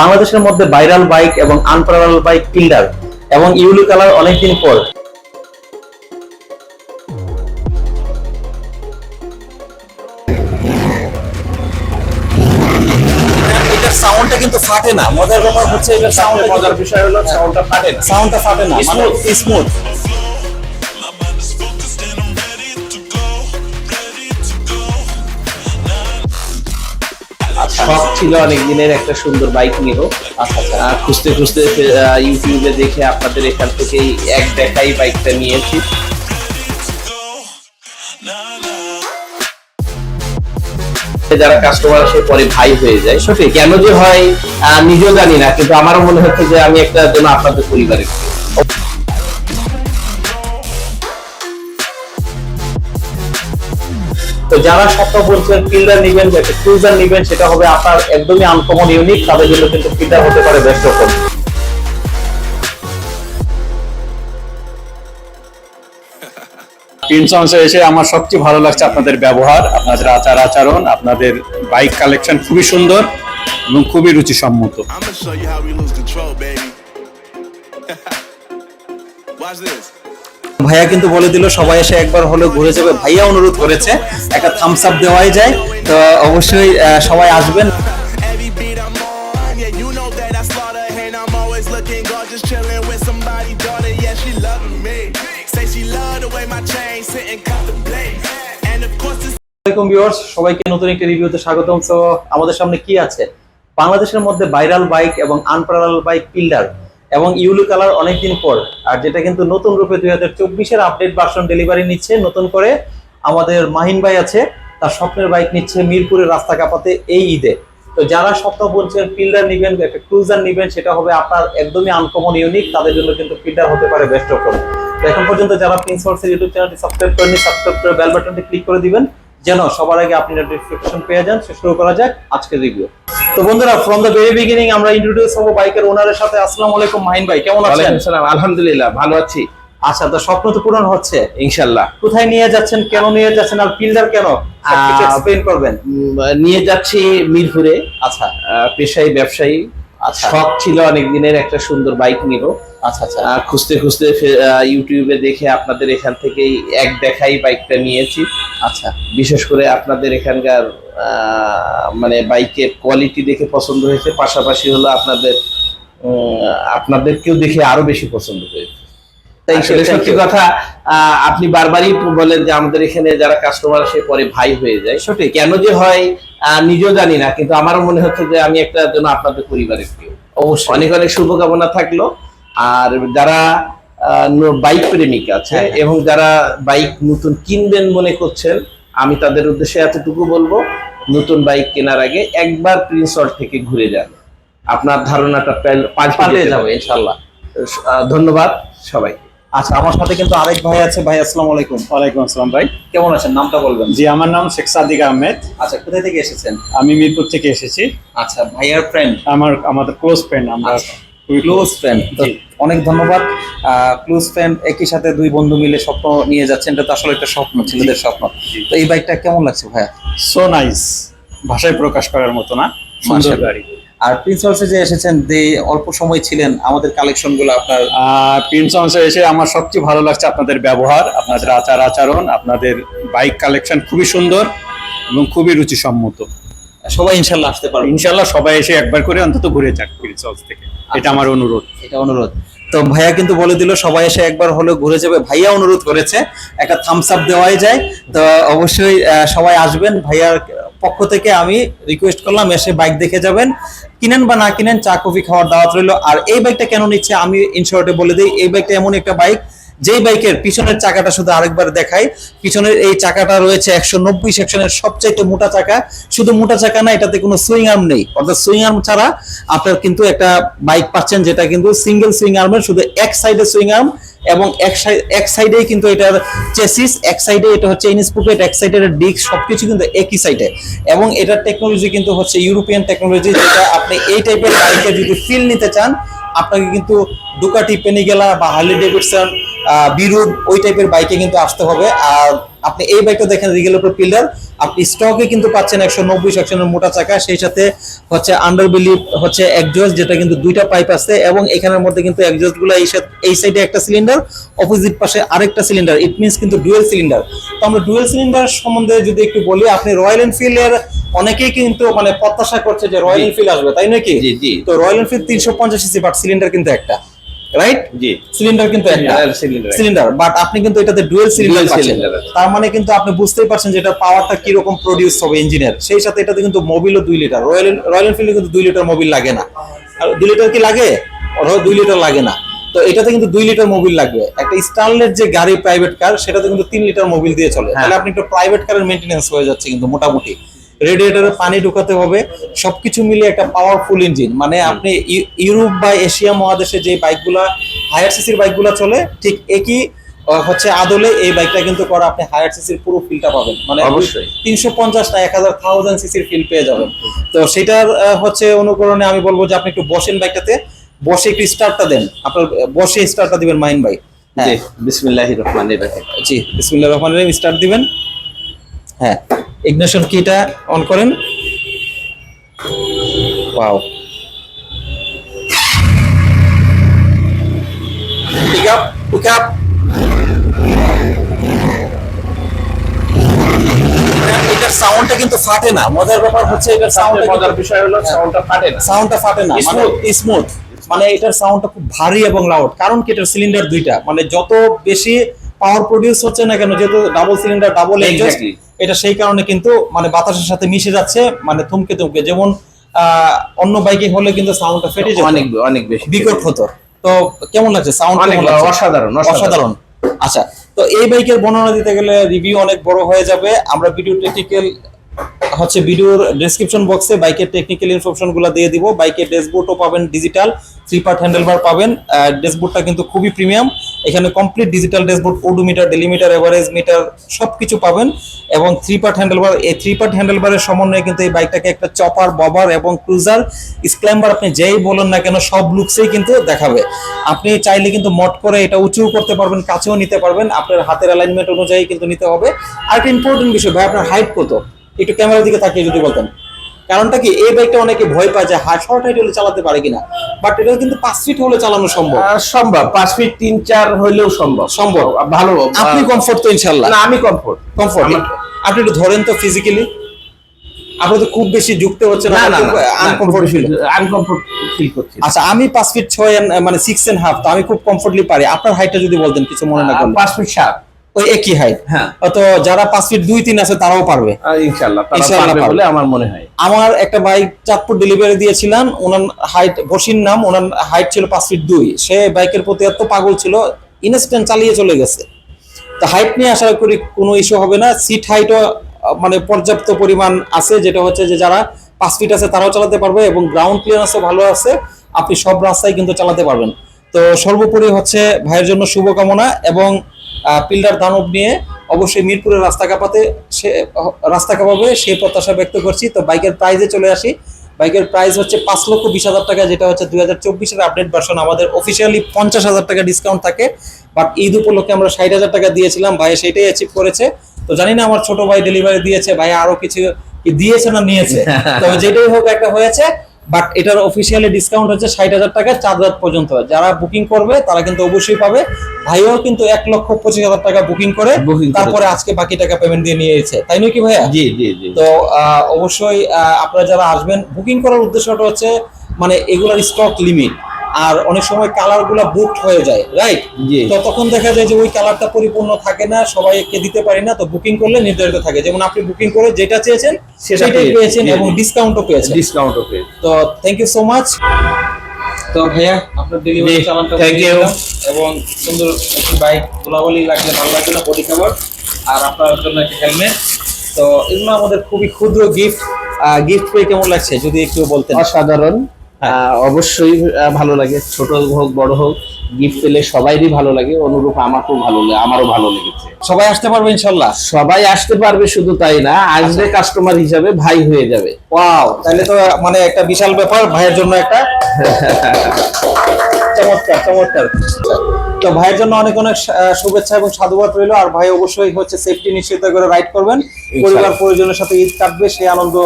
বাংলাদেশের মধ্যে viral bike এবং আনপ্যারাল বাইক ফিল্ডার এবং ইউলি কালার অনেকদিন পর। সাউন্ডটা কিন্তু ফাটে না। মজার ব্যাপার হচ্ছে এটার সাউন্ড মজার বিষয় হলো সাউন্ডটা ফাটে না। সাউন্ডটা ফাটে না। Smooth, স্মুথ শখ ছিল অনেক দিনের একটা সুন্দর বাইক নিব আহ, খুঁজতে খুঁজতে ইউটিউবে দেখে আপনাদের এখান থেকেই এক দেখাই বাইকটা নিয়েছি। যারা কাস্টমার আসে পরে ভাই হয়ে যায়। সত্যি। কেন যে হয় নিজেও জানি না কিন্তু আমারও মনে হচ্ছে যে আমি একটা যেন আপনাদের পরিবারের। তো যারা স্বপ্ন বলছেন ফিল্ডার নিবেন একটা ক্রুজার নিবেন সেটা হবে আপনার একদমই আনকমন ইউনিক তাদের জন্য কিন্তু ফিল্ডার হতে পারে বেস্ট অপশন এসে আমার সবচেয়ে ভালো লাগছে আপনাদের ব্যবহার আপনাদের আচার আচরণ আপনাদের বাইক কালেকশন খুবই সুন্দর এবং খুবই রুচিসম্মত. Watch this. ভাইয়া কিন্তু বলে দিল, সবাই এসে একবার হলো ঘুরে যাবে। ভাইয়া অনুরোধ করেছে, একটা থামস আপ দেওয়াই যায়। তো অবশ্যই সবাই আসবেন। সবাইকে নতুন একটি রিভিউতে স্বাগতম। তো আমাদের সামনে কি আছে? বাংলাদেশের মধ্যে ভাইরাল বাইক এবং আনপ্যারাল বাইক পিল্ডার এবং ইউলি কালার অনেকদিন পর। আর যেটা কিন্তু নতুন রূপে দুই হাজার চব্বিশের আপডেট ভার্সন ডেলিভারি নিচ্ছে, নতুন করে আমাদের মাহিন ভাই আছে, তার স্বপ্নের বাইক নিচ্ছে মিরপুরের রাস্তা কাপাতে এই ঈদে। তো যারা স্বপ্ন বলছেন ফিল্ডার নিবেন, একটা ক্রুজার নিবেন, সেটা হবে আপনার একদমই আনকমন ইউনিক তাদের জন্য কিন্তু ফিল্ডার হতে পারে বেস্ট অপশন এখন পর্যন্ত যারা প্রিন্স ইউটিউব চ্যানেলটি সাবস্ক্রাইব করেনি সাবস্ক্রাইব করে বেল বাটনটি ক্লিক করে দিবেন। যেন সবার আগে আপনি নোটিফিকেশন পেয়ে যান সে শুরু করা যাক আজকের রিভিউ তো বন্ধুরা ফ্রম দ্য ভেরি বিগিনিং আমরা ইন্ট্রোডিউস হব বাইকের ওনারের সাথে। আসসালামু আলাইকুম মাহিন ভাই কেমন আছেন? আলহামদুলিল্লাহ ভালো আছি। আচ্ছা তো স্বপ্ন তো পূরণ হচ্ছে। ইনশাল্লাহ। কোথায় নিয়ে যাচ্ছেন কেন নিয়ে যাচ্ছেন আর ফিল্ডার কেন? এক্সপ্লেইন করবেন। নিয়ে যাচ্ছি মিরপুরে। আচ্ছা। পেশাই ব্যবসায়ী। আচ্ছা। শখ ছিল অনেক দিনের একটা সুন্দর বাইক নিব। খুঁজতে খুঁজতে ইউটিউবে দেখে আপনাদের এখান থেকেই এক দেখাই বাইকটা নিয়েছি। আচ্ছা। বিশেষ করে আপনাদের এখানকার মানে বাইকের কোয়ালিটি দেখে পছন্দ হয়েছে। পাশাপাশি হলো আপনাদের আপনাদেরকেও দেখে আরও বেশি পছন্দ হয়েছে। তাই আসলে thank সত্যি কথা আহ, আপনি বারবারই বলেন যে আমাদের এখানে যারা কাস্টমার আসে পরে ভাই হয়ে যায়। সত্যি কেন যে হয় নিজেও জানি না। কিন্তু আমারও মনে হচ্ছে যে আমি একটা যেন আপনাদের পরিবারের কেউ। অবশ্যই। অনেক অনেক শুভকামনা থাকল। আর যারা বাইক প্রেমিক আছে হ্যাঁ, হ্যাঁ। এবং যারা বাইক নতুন কিনবেন মনে করছেন আমি তাদের উদ্দেশ্যে এতটুকু বলব নতুন বাইক কেনার আগে একবার প্রিন্স হল থেকে ঘুরে যান। আপনার ধারণাটা পাল- পাল্টে যাবে আহ, ধন্যবাদ সবাই। আচ্ছা আমার সাথে কিন্তু আরেক ভাই আছে। ভাই আসসালামু আলাইকুম। ওয়ালাইকুম আসসালাম ভাই। কেমন আছেন? নামটা বলবেন। জি আমার নাম শেখ সাদিক আহমেদ। আচ্ছা কোথায় থেকে এসেছেন? আমি মিরপুর থেকে এসেছি। আচ্ছা ভাইয়ার ফ্রেন্ড আমার আমাদের ক্লোজ ফ্রেন্ড আমরা। আচ্ছা। Close friend. অনেক ধন্যবাদ। ক্লোজ ফ্রেন্ড একই সাথে দুই বন্ধু মিলে স্বপ্ন নিয়ে যাচ্ছেন এটা তো আসলে একটা স্বপ্ন ছেলেদের স্বপ্ন। তো এই বাইকটা কেমন লাগছে ভাইয়া? সো নাইস ভাষায় প্রকাশ করার মতো না সুন্দর গাড়ি। আর প্রিন্সিপালসে যে এসেছেন যে অল্প সময় ছিলেন আমাদের কালেকশনগুলো আপনার প্রিন্সন্সে এসে আমার সবচেয়ে ভালো লাগছে আপনাদের ব্যবহার আপনাদের আচার আচরণ আপনাদের বাইক কালেকশন খুবই সুন্দর এবং খুবই রুচিসম্মত। সবাই ইনশাল্লাহ আসতে পারবেন ইনশাল্লাহ সবাই এসে একবার করে অন্তত ঘুরে যাক প্রিন্সন্স থেকে। এটা আমার অনুরোধ। এটা অনুরোধ। তো ভাইয়া কিন্তু বলে দিল সবাই এসে একবার হলে ঘুরে যাবে। ভাইয়া অনুরোধ করেছে একটা থামস আপ দেওয়াই যায়। তো অবশ্যই সবাই আসবেন। ভাইয়ার পক্ষ থেকে আমি রিকোয়েস্ট করলাম এসে বাইক দেখে যাবেন। কিনেন বা না কিনেন চা কফি খাওয়ার দাওয়াত রইল। আর এই বাইকটা কেন নিচ্ছে আমি ইনশর্টে বলে দিই। এই বাইকটা এমন একটা বাইক যেই বাইকের পিছনের চাকাটা শুধু আরেকবার দেখাই, পিছনের এই চাকাটা রয়েছে একশো নব্বই সেকশনের সবচাইতে মোটা চাকা। শুধু মোটা চাকা না, এটাতে কোনো সুইং আর্ম নেই। অর্থাৎ সুইং আর্ম ছাড়া আপনার কিন্তু একটা বাইক পাচ্ছেন যেটা কিন্তু সিঙ্গেল সুইং আর্মের শুধু এক সাইডে সুইং আর্ম এবং এক সাইড এক সাইডেই কিন্তু এটার চেসিস, এক সাইডে এটা হচ্ছে ইনস্পুকেট এক সাইডে সাইডের ডিস্ক, সবকিছু কিন্তু একই সাইডে। এবং এটার টেকনোলজি কিন্তু হচ্ছে ইউরোপিয়ান টেকনোলজি যেটা আপনি এই টাইপের বাইকে যদি ফিল নিতে চান, আপনাকে কিন্তু ডুকাটি পেনিগেলা বা হার্লি ডেভিডসন বিরুড ওই টাইপের বাইকে কিন্তু আসতে হবে। আর আপনি এই বাইকটা দেখেন রিগেলোটো পিলার আপনি স্টকে কিন্তু পাচ্ছেন একশো নব্বই সেকশনের মোটা চাকা। সেই সাথে হচ্ছে আন্ডার বিলিপ হচ্ছে একজস্ট যেটা কিন্তু দুইটা পাইপ আছে। এবং এখানের মধ্যে কিন্তু একজস্টগুলো এই এই সাইডে একটা সিলিন্ডার অপোজিট পাশে আরেকটা সিলিন্ডার ইট মিনস কিন্তু ডুয়েল সিলিন্ডার তো আমরা ডুয়েল সিলিন্ডার সম্বন্ধে যদি একটু বলি আপনি রয়্যাল এনফিল্ডের অনেকেই কিন্তু মানে প্রত্যাশা করছে যে রয়্যাল এনফিল্ড আসবে তাই নাকি। তো রয়্যাল এনফিল্ড তিনশো পঞ্চাশ সিসি বাট সিলিন্ডার কিন্তু একটা। রাইট জি। সিলিন্ডার কিন্তু একটা। সিলিন্ডার বাট আপনি কিন্তু এটাতে ডুয়েল সিলিন্ডার পাচ্ছেন। তার মানে কিন্তু আপনি বুঝতেই পারছেন যে এটা পাওয়ারটা কি রকম প্রডিউস হবে ইঞ্জিনের সেই সাথে এটাতে কিন্তু মোবিলও দুই লিটার রয়্যাল রয়্যাল এনফিল্ডে কিন্তু দুই লিটার মোবিল লাগে না। আর দুই লিটার কি লাগে? দুই লিটার লাগে না। তো এটাতে কিন্তু দুই লিটার মোবিল লাগবে। একটা স্টারলের যে গাড়ি প্রাইভেট কার সেটাতে কিন্তু তিন লিটার মোবিল দিয়ে চলে। তাহলে আপনি একটা প্রাইভেট কারের মেনটেন্যান্স হয়ে যাচ্ছে কিন্তু মোটামুটি। রেডিয়েটরে পানি ঢুকাতে হবে সবকিছু মিলে একটা পাওয়ারফুল ইঞ্জিন মানে আপনি ইউ- ইউরোপ বা এশিয়া মহাদেশে যে বাইকগুলা হায়ার সিসির বাইকগুলা চলে ঠিক একই হচ্ছে আদলে এই বাইকটা কিন্তু করা আপনি হায়ার সিসির পুরো ফিলটা পাবেন। মানে অবশ্যই। তিনশো পঞ্চাশ না এক হাজার থাউজেন্ড সিসির ফিল পেয়ে যাবেন। তো সেটার হচ্ছে অনুকরণে আমি বলব যে আপনি একটু বসেন বাইকটাতে বসে একটু স্টার্টটা দেন। আপনার বসে স্টার্টটা দিবেন মাইন বাইক হ্যাঁ। জি বিসমিল্লাহির রহমানির রহিম। জি বিসমিল্লাহ রহমান রহিম স্টার্ট দিবেন। হ্যাঁ। ইগনিশন কিটা অন করেন। Wow pick up pick up এটার সাউন্ডটা কিন্তু ফাটে না। মজার ব্যাপার হচ্ছে এটার সাউন্ডটা মজার বিষয় হলো সাউন্ডটা ফাটে না। সাউন্ডটা ফাটে না। মানে স্মুথ মানে এটার সাউন্ডটা খুব ভারী এবং লাউড কারণ কি এটার সিলিন্ডার দুইটা। মানে যত বেশি পাওয়ার প্রডিউস হচ্ছে না কেন যেহেতু ডাবল সিলিন্ডার ডাবল Exactly. এটা সেই কারণে কিন্তু মানে বাতাসের সাথে মিশে যাচ্ছে মানে থমকে থমকে। যেমন আহ, অন্য বাইকে হলে কিন্তু সাউন্ডটা ফেটে যেত। অনেক অনেক বেশি বিকট হতো। তো কেমন লাগছে? সাউন্ড অনেক অসাধারণ অসাধারণ। আচ্ছা তো এই বাইকের বর্ণনা দিতে গেলে রিভিউ অনেক বড় হয়ে যাবে। আমরা ভিডিও টেকনিক্যাল হচ্ছে ভিডিওর ডেসক্রিপশন বক্সে বাইকের টেকনিক্যাল ইনফরমেশনগুলো দিয়ে দিব। বাইকের ড্যাশবোর্ডও পাবেন ডিজিটাল থ্রি পার্ট হ্যান্ডেলবার পাবেন ড্যাশবোর্ডটা কিন্তু খুবই প্রিমিয়াম এখানে complete digital dashboard odometer delimiter average meter সবকিছু পাবেন এবং থ্রি পার্ট হ্যান্ডেলবার এই থ্রি পার্ট হ্যান্ডেলবারের সমন্বয়ে কিন্তু এই বাইকটাকে একটা চপার ববার এবং ক্রুজার স্ক্ল্যাম্বার আপনি যেই বলেন না কেন সব লুকসেই কিন্তু দেখাবে। আপনি চাইলে কিন্তু মট করে এটা উঁচু করতে পারবেন, কাছেও নিতে পারবেন, আপনার হাতের অ্যালাইনমেন্ট অনুযায়ী কিন্তু নিতে হবে। আর একটা ইম্পর্টেন্ট বিষয়, ভাই, আপনার হাইট কত? একটু ক্যামেরার দিকে তাকিয়ে যদি বলতেন। কারণটা কি? এই বাইকটা অনেকে ভয় পায় যে হাই শর্ট হাইট হলে চালাতে পারে কিনা? বাট এটা কিন্তু পাঁচ ফিট হলে চালানো সম্ভব। সম্ভব। পাঁচ ফিট তিন চার হইলেও সম্ভব। সম্ভব। ভালো আপনি কমফোর্ট তো ইনশাল্লাহ না আমি কমফোর্ট কমফোর্ট আপনি একটু ধরেন তো ফিজিক্যালি আপনি তো খুব বেশি যুক্ত হচ্ছে না না আনকমফোর্ট ফিল আনকমফোর্ট ফিল করছি। আচ্ছা আমি পাঁচ ফিট ছয় and, মানে সিক্স এন্ড হাফ তো আমি খুব কমফোর্টলি পারি। আপনার হাইটটা যদি বলতেন কিছু মনে না করলে। পাঁচ ফিট সাত। ওই একই হাইট হ্যাঁ। তো যারা পাঁচ ফিট দুই তিন আছে তারাও পারবে। ইনশাল্লাহ পারবে। বলে আমার মনে হয়। আমার একটা বাইক চাঁদপুর ডেলিভারি দিয়েছিলাম ওনার হাইট বসির নাম ওনার হাইট ছিল পাঁচ ফিট দুই। সে বাইকের প্রতি এত পাগল ছিল ইনস্ট্যান্ট চালিয়ে চলে গেছে। তো হাইট নিয়ে আশা করি কোনো ইস্যু হবে না। সিট হাইটও মানে পর্যাপ্ত পরিমাণ আছে যেটা হচ্ছে যে যারা পাঁচ ফিট আছে তারাও চালাতে পারবে এবং গ্রাউন্ড ক্লিয়ারেন্সও ভালো আছে। আপনি সব রাস্তায় কিন্তু চালাতে পারবেন। তো সর্বোপরি হচ্ছে ভাইয়ের জন্য শুভকামনা এবং পিল্ডার দানব নিয়ে অবশ্যই মিরপুরের রাস্তা কাঁপাতে সে রাস্তা কাঁপাবে সেই প্রত্যাশা ব্যক্ত করছি। তো বাইকের প্রাইজে চলে আসি। বাইকের প্রাইস হচ্ছে পাঁচ লক্ষ বিশ হাজার টাকা যেটা হচ্ছে দুই হাজার চব্বিশের আপডেট ভার্সন আমাদের অফিসিয়ালি পঞ্চাশ হাজার টাকা ডিসকাউন্ট থাকে বাট ঈদ উপলক্ষে আমরা ষাট হাজার টাকা দিয়েছিলাম ভাই সেটাই অ্যাচিভ করেছে। তো জানি না আমার ছোট ভাই ডেলিভারি দিয়েছে ভাই আরও কিছু দিয়েছে না নিয়েছে। তবে যেটাই হোক একটা হয়েছে। বাট এটার অফিসিয়ালি ডিসকাউন্ট হচ্ছে ষাট হাজার টাকা চার হাজার পর্যন্ত। যারা বুকিং করবে তারা কিন্তু অবশ্যই পাবে। ভাইও কিন্তু এক লক্ষ পঁচিশ হাজার টাকা বুকিং করে তারপরে আজকে বাকি টাকা পেমেন্ট দিয়ে নিয়েছে তাই নয় কি ভাইয়া? জি জি জি। তো আহ, অবশ্যই আপনারা যারা আসবেন বুকিং করার উদ্দেশ্যটা হচ্ছে মানে এগুলার স্টক লিমিট আর অনেক সময় কালারগুলা বুকড হয়ে যায় রাইট। তো তখন দেখা যায় যে ওই কালারটা পরিপূর্ণ থাকে না সবাইকে দিতে পারি না তো বুকিং করলে নির্ধারিত থাকে। যেমন আপনি বুকিং করে যেটা চেয়েছেন সেটা সেটাই পেয়েছেন এবং। ডিসকাউন্টও পেয়েছেন। ডিসকাউন্টও পেয়ে তো থ্যাংক ইউ সো মাচ তো ভাইয়া আপনার ডেলিভারি চালানটা you. দিলাম এবং সুন্দর একটি বাইক ধুলাবালি লাগলে ভালো লাগবে না বডি কভার আর আপনার জন্য একটা হেলমেট তো এগুলো আমাদের খুবই ক্ষুদ্র গিফট গিফট পেয়ে কেমন লাগছে যদি একটু বলতেন? অসাধারণ। অবশ্যই ভালো লাগে। ছোট হোক বড় হোক গিফট পেলে সবাইরই ভালো লাগে। অনুরূপ আমাকেও ভালো লাগে আমারও ভালো লেগেছে। সবাই আসতে পারবে ইনশাল্লাহ? সবাই আসতে পারবে শুধু তাই না আসবে। কাস্টমার হিসাবে ভাই হয়ে যাবে। ওয়াও তাহলে তো মানে একটা বিশাল ব্যাপার ভাইয়ের জন্য একটা। চমৎকার চমৎকার। তো ভাইয়ের জন্য অনেক অনেক শুভেচ্ছা এবং সাধুবাদ রইল। আর ভাই অবশ্যই হচ্ছে সেফটি নিশ্চিত করে রাইড করবেন। পরিবার পরিজনের সাথে ঈদ কাটবে সেই আনন্দ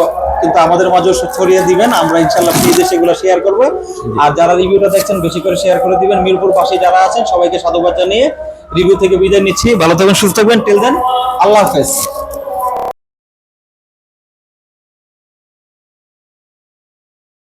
কিন্তু আমাদের মাঝেও ছড়িয়ে দিবেন। আমরা ইনশাল্লাহ পেজে সেগুলো শেয়ার করব। আর যারা রিভিউটা দেখছেন, বেশি করে শেয়ার করে দিবেন। মিরপুর পাশে যারা আছেন, সবাইকে সাধুবাদ জানিয়ে রিভিউ থেকে বিদায় নিচ্ছি। ভালো থাকবেন, সুস্থ থাকবেন। টেল দেন আল্লাহ হাফেজ।